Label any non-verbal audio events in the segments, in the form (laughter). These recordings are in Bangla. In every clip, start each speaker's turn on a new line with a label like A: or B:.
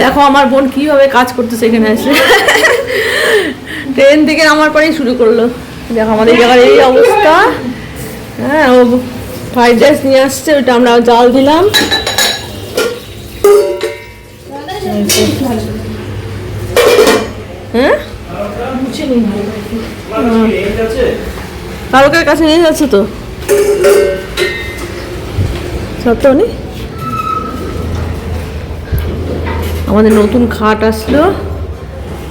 A: দেখো আমার বোন কীভাবে কাজ করতেছে এখানে এসে। ট্রেন থেকে আমার পরেই শুরু করল। দেখো আমাদের জায়গার এই অবস্থা। হ্যাঁ ও ফ্রাইড রাইস নিয়ে আসছে, ওটা আমরা জাল দিলাম। হ্যাঁ? কারোকের কাছে নিয়ে যাচ্ছে তো? সত্য নেই আমাদের নতুন খাট আসলো।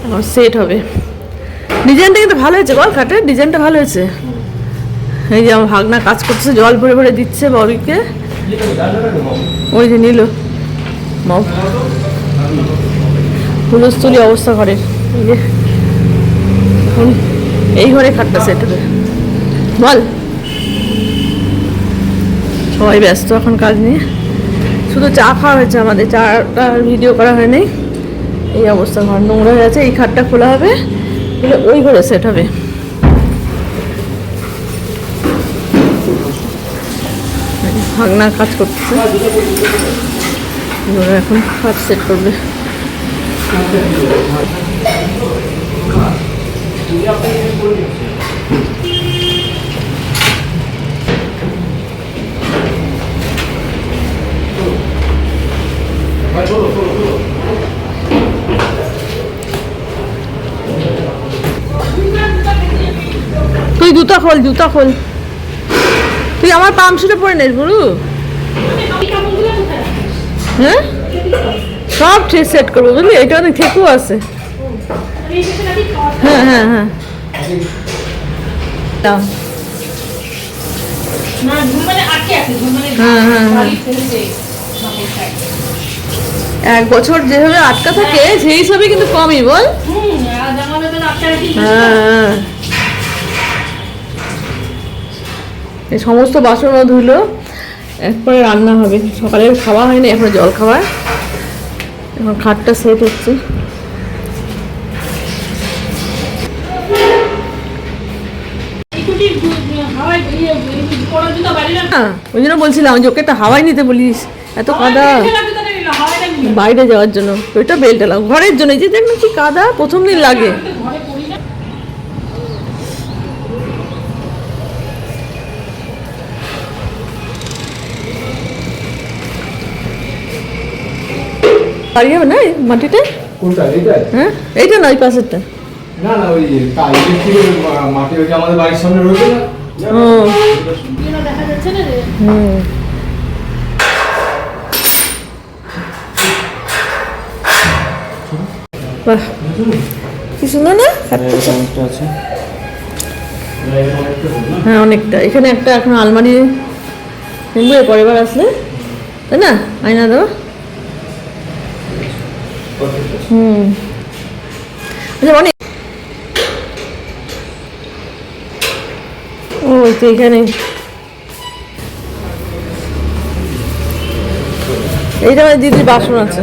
A: এখন সেট হবে। ডিজাইনটা কিন্তু ভালো হয়েছে বল খাটের? ডিজাইনটা ভালো হয়েছে? এই যে আমার ভাগনা কাজ করছে জল ভরে ভরে দিচ্ছে ববিকে ওই যে নিল। হুলস্থুলি অবস্থা ঘরের। এই ঘরে খাটটা সেট হবে। বল। সবাই ব্যস্ত এখন কাজ নিয়ে। শুধু চা খাওয়া হয়েছে আমাদের, চাটা ভিডিও করা হয়নি। এই অবস্থা ঘর নোংরা হয়ে আছে এই খাটটা খোলা হবে এগুলো ওই ঘরে সেট হবে। ভাগনা কাজ করতেছে। ওরা এখন খাট সেট করবে। তুই জুতা খোল জুতা খোল। তুই আমার পামশুটা পরে নিস গুরু হ্যাঁ? সব ঠিক সেট করব বুঝলি? এটা অনেক ঠেকু আছে। হ্যাঁ হ্যাঁ হ্যাঁ। দাও। হ্যাঁ, হ্যাঁ, হ্যাঁ। এক বছর যেভাবে আটকা থাকে, সেই হিসাবে কিন্তু কমই, বল। হ্যাঁ। সমস্ত বাসনও ধুলো এরপরে রান্না হবে। সকালে খাওয়া হয়নি, এখন জল খাওয়া এখন খাটটা সেট হচ্ছে। হ্যাঁ ওই জন্য বলছিলাম যে ওকে তো হাওয়াই নিতে বলিস। এত কাদা। বাইরে যাওয়ার জন্য ওইটা বেল্ট এলাম। ঘরের জন্য যে দেখ কি কাদা প্রথম দিন লাগে। যাবে না মাটিতে? হ্যাঁ এইটা নয় পাশেরটা।
B: না না ওই মাটি ওই আমাদের বাড়ির সামনে রয়েছে না?
A: হুম। বাহ কি সুন্দর না? হ্যাঁ অনেকটা। এখানে একটা এখন আলমারি কিনবো এর পরের বার আসলে। তাই না? আয়না দেওয়া? হুম। আচ্ছা অনেক ও তো এখানে। এইটা দিদির বাসন আছে।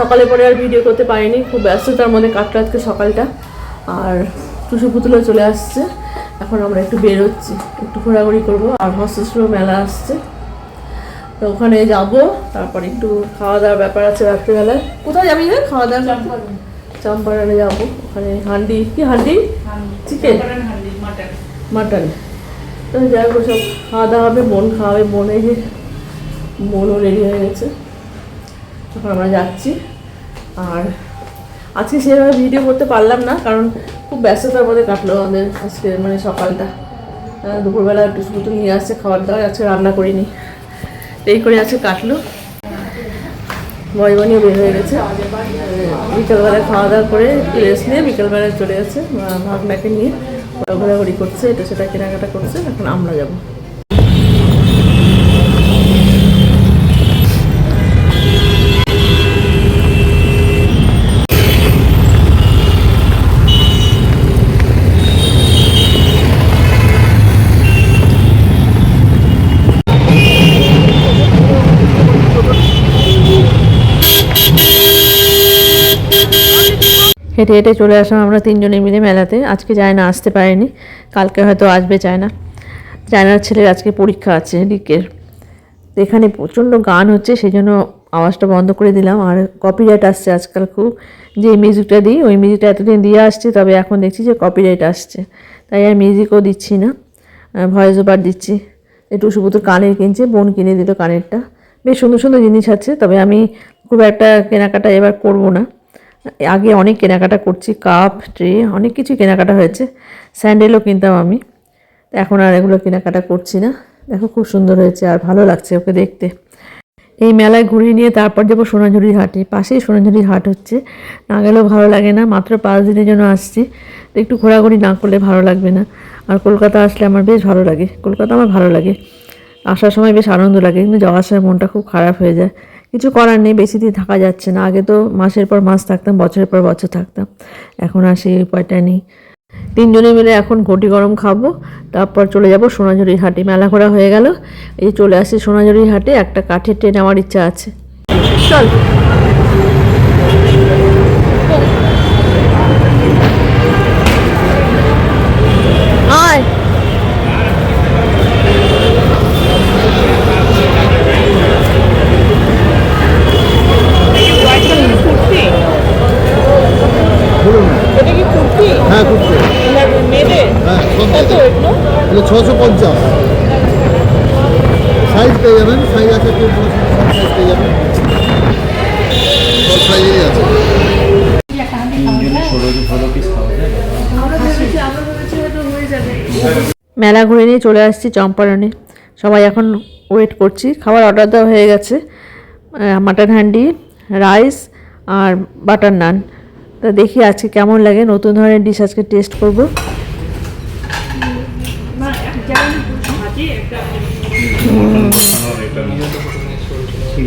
A: সকালে পরে আর ভিডিও করতে পারিনি খুব ব্যস্ততার মধ্যে কাটলো আজকে সকালটা। আর টুসু পুতুলও চলে আসছে এখন আমরা একটু বেরোচ্ছি একটু ঘোরাঘুরি করব আর হস্তশিল্প মেলা আসছে। তো ওখানে যাব তারপর একটু খাওয়া দাওয়ার ব্যাপার আছে রাত্রিবেলায়। কোথায় যাবি রে? খাওয়া দাওয়া চম্পারণে। যাব ওখানে হান্ডি কি হান্ডি? চিকেন? মাটন। তো যাই হোক সব খাওয়া দাওয়া হবে বোন খাওয়াবে বোন এই যে বোনও রেডি হয়ে গেছে। এখন আমরা যাচ্ছি। আর আজকে সেভাবে ভিডিও করতে পারলাম না, কারণ খুব ব্যস্ততার মধ্যে কাটলো আমাদের আজকে মানে সকালটা। দুপুরবেলা একটু শুধু নিয়ে আসছে, খাবার দাবার আজকে রান্না করিনি। এই করে আজকে কাটলো। বয়বনিও বের হয়ে গেছে। বিকেলবেলা খাওয়া দাওয়া করে একটু রেস্ট নিয়ে বিকেলবেলায় চলে গেছে ভাগনাকে নিয়ে ঘোরাঘুরি করছে, এটা সেটা কেনাকাটা করছে, এখন আমরা যাব। হেঁটে হেঁটে চলে আসলাম আমরা তিনজনে মিলে মেলাতে। আজকে যায় না আসতে পারেনি। কালকে হয়তো আসবে চায় না চায়নার ছেলের আজকে পরীক্ষা আছে রিকের এখানে প্রচণ্ড গান হচ্ছে সেই জন্য আওয়াজটা বন্ধ করে দিলাম। আর কপিরাইট আসছে আজকাল খুব। যে মিউজিকটা দিই, ওই মিউজিকটা এতদিন দিয়ে আসছে, তবে এখন দেখছি যে কপিরাইট আসছে। তাই আর মিউজিকও দিচ্ছি না। ভয়েস ওভার দিচ্ছি। একটু সুপুতুর কানের কিনছে, বোন কিনে দিল কানেরটা। বেশ সুন্দর সুন্দর জিনিস আছে, তবে আমি খুব একটা কেনাকাটা এবার করব না। আগে অনেক কেনাকাটা করছি, কাপ, ট্রে, অনেক কিছু কেনাকাটা হয়েছে। স্যান্ডেলও কিনতাম আমি। এখন আর এগুলো কেনাকাটা করছি না। দেখো খুব সুন্দর হয়েছে আর ভালো লাগছে ওকে দেখতে। এই মেলায় ঘুরিয়ে নিয়ে তারপর যাব সোনাঝুরির হাটে। পাশেই সোনাঝুরির হাট হচ্ছে। না গেলেও ভালো লাগে না, মাত্র পাঁচ দিনের জন্য আসছি। তো একটু ঘোরাঘুরি না করলে ভালো লাগবে না। আর কলকাতা আসলে আমার বেশ ভালো লাগে। কলকাতা আমার ভালো লাগে। আসার সময় বেশ আনন্দ লাগে, কিন্তু যাওয়ার সময় মনটা খুব খারাপ হয়ে যায়। কিছু করার নেই, বেশি দিন থাকা যাচ্ছে না। আগে তো মাসের পর মাস থাকতাম, বছরের পর বছর থাকতাম। এখন আর সেই উপায়টা নেই। তিনজনে মিলে এখন ঘটি গরম খাব, তারপর চলে যাব সোনাঝুরির হাটে। মেলা ঘোরা হয়ে গেল, এই চলে আসি সোনাঝুরির হাটে, একটা কাঠের ট্রেন আমার ইচ্ছা আছে। চল। চলে আসছি চম্পারণে। সবাই এখন ওয়েট করছি। খাবার অর্ডার দেওয়া হয়ে গেছে। মাটন হান্ডি রাইস আর বাটার নান তা দেখি আজকে কেমন লাগে। নতুন ধরনের ডিশ আজকে টেস্ট করব।
C: ঠিক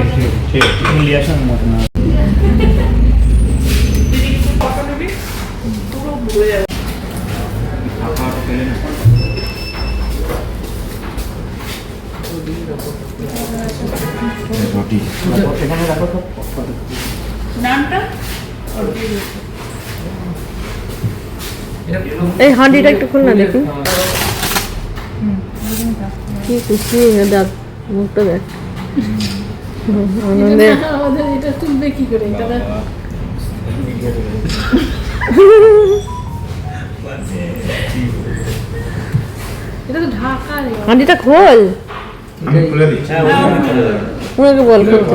C: আছে সবগুলো এক
A: এই হাঁডিটা একটু খুল না দেখি কি খুশি দেখ মুখটা দেখ। আনন্দে।
D: এটা তুলবে কি করে? এটা তো- এটা তো ঢাকা রে।
A: হাঁডিটা খোল।
C: আমি খুলে দিচ্ছি।
A: ওনাকে বল খুলতে।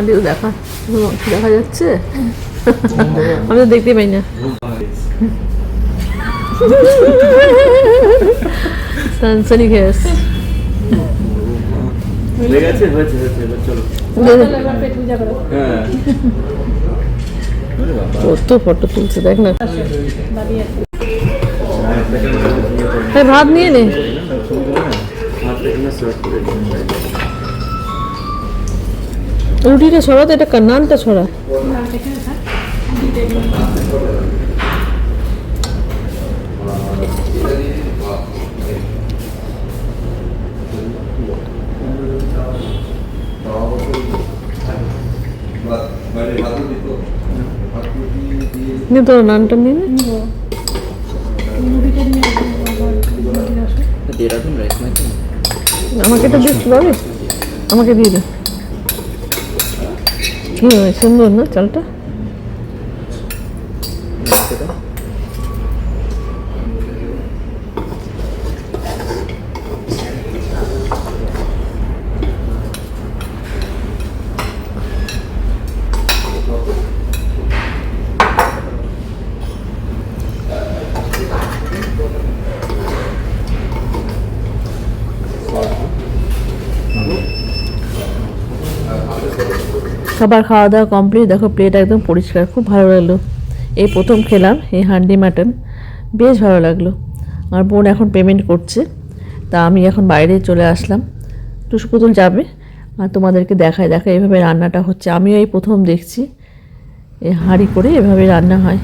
C: গরম
A: দেখা দেখা যাচ্ছে? (laughs) আমি তো দেখতে পাই না। সানসানি গ্যাস
C: হয়ে গেছে? হয়েছে হয়েছে চলো। হ্যাঁ।
A: কত ফটো তুলছে দেখ না।
D: আছে
A: ভাত নিয়ে নে। রুটিটা ছড়া তো এটা নানটা ছড়া
D: না
A: তো নানটা নিয়ে আমাকে দিস পাবে আমাকে দিয়ে দে। হুম সুন্দর না চালটা? খাবার খাওয়া দাওয়া কমপ্লিট দেখো প্লেট একদম পরিষ্কার, খুব ভালো লাগল। এই প্রথম খেলাম, এই হান্ডি মাটন, বেশ ভালো লাগল। আমার বোন এখন পেমেন্ট করছে, তা আমি এখন বাইরে চলে আসলাম। টুসু পুতুল যাবে, আর তোমাদেরকে দেখায় দেখায় এভাবে রান্নাটা হচ্ছে। আমিও এই প্রথম দেখছি, এই হাঁড়ি করে এভাবে রান্না হয়।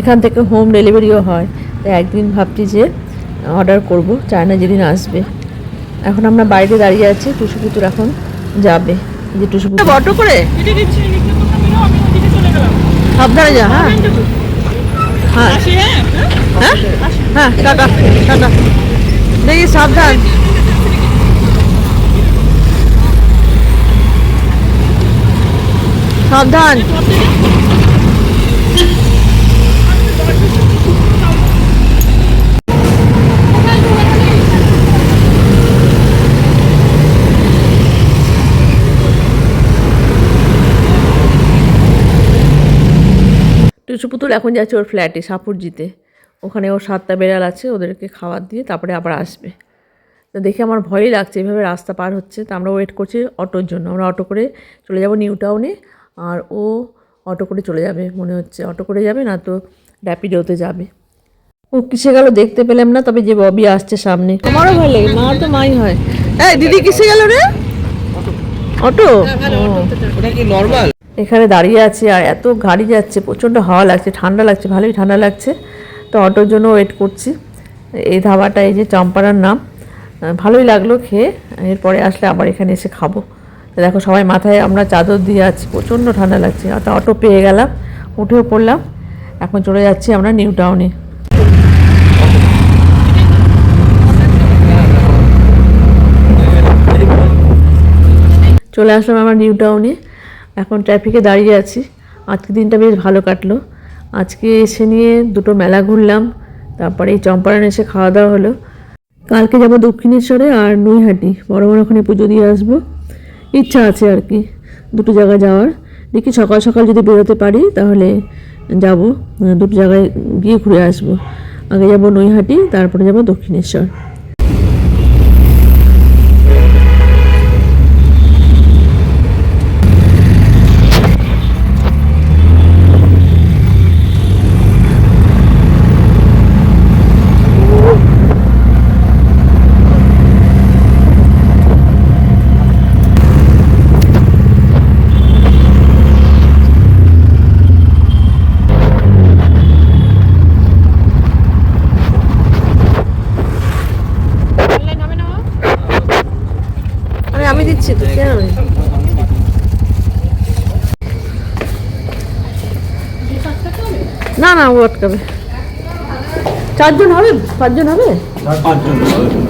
A: এখান থেকে হোম ডেলিভারিও হয়। তাই একদিন ভাবছি যে অর্ডার করব, চায়না যেদিন আসবে। এখন আমরা বাইরে দাঁড়িয়ে আছি টুসু পুতুর এখন যাবে। যে টুসু অটো করে? সাবধানে যা হ্যাঁ। হ্যাঁ? হ্যাঁ। হ্যাঁ? Tata tata. দেখি সাবধান। সাবধান। পুতুল এখন যাচ্ছে ওর ফ্ল্যাটে সাপুরজিতে। ওখানে ওর সাতটা বেড়াল আছে ওদেরকে খাবার দিয়ে তারপরে আবার আসবে। তো দেখে আমার ভয়ই লাগছে এভাবে রাস্তা পার হচ্ছে। তো আমরা ওয়েট করছি অটোর জন্য। আমরা অটো করে চলে যাব নিউ টাউনে আর ও অটো করে চলে যাবে মনে হচ্ছে। অটো করে যাবে না তো র্যাপিডোতে যাবে। ও কিসে গেল দেখতে পেলাম না তবে যে ববি আসছে সামনে। আমারও ভালো লাগে মা তো মাই হয়। হ্যাঁ দিদি কিসে গেল রে? অটো।
B: ওটা কি নর্মাল
A: এখানে দাঁড়িয়ে আছি আর এত গাড়ি যাচ্ছে, প্রচণ্ড হাওয়া লাগছে, ঠান্ডা লাগছে, ভালোই ঠান্ডা লাগছে। তো অটোর জন্য ওয়েট করছি। এই ধাবাটা, এই যে চম্পারার নাম ভালোই লাগল খেয়ে। এরপরে আসলে আবার এখানে এসে খাব। তো দেখো সবাই মাথায়, আমরা চাদর দিয়ে আছি, প্রচণ্ড ঠান্ডা লাগছে। একটা অটো পেয়ে গেলাম, উঠেও পড়লাম। এখন চলে যাচ্ছি আমরা নিউ টাউনে। চলে আসলাম আমার নিউ টাউনে। এখন ট্রাফিকে দাঁড়িয়ে আছি। আজকে দিনটা বেশ ভালো কাটলো। আজকে এসে নিয়ে দুটো মেলা ঘুরলাম, তারপরে এই চম্পারণ এসে খাওয়া দাওয়া হলো। কালকে যাব দক্ষিণেশ্বরে আর নৈহাটি, বড় বড় ওখানে পুজো দিয়ে আসব। ইচ্ছা আছে আর কি, দুটো জায়গায় যাওয়ার। দেখি সকাল সকাল যদি বেরোতে পারি, তাহলে যাব, দুটো জায়গায় গিয়ে ঘুরে আসব। আগে যাব নৈহাটি, তারপরে যাব দক্ষিণেশ্বর। তো না না ও আটকাবে চারজন হবে? পাঁচজন হবে?
C: পাঁচজন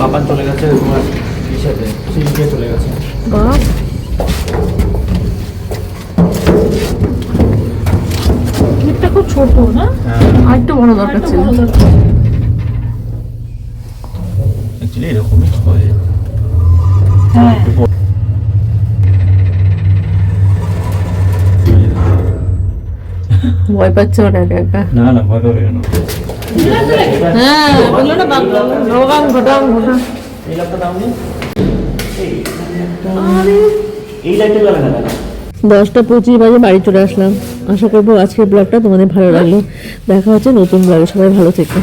C: বাবা চলে গেছে তোমার ইসেতে সিলিপে চলে গেছে।
A: বাপ ক্লিপটা খুব ছোট না? আর একটু বড় দরকার ছিল।
C: অ্যাকচুয়ালি এরকমই হয়।
A: ভয় পাচ্ছে ওরা একা একা।
C: না না ভয় পাবে কেন?
A: হ্যাঁ বলল না ভগবান ঘটাম ঘটাম
C: এই লাইটটা দাও এই লাইটটা জ্বালা না
A: দশটা পঁচিশ বাজে বাড়ি চলে আসলাম। আশা করব আজকের ব্লগটা তোমাদের ভালো লাগল। দেখা হচ্ছে নতুন ব্লগে সবাই ভালো থেকো।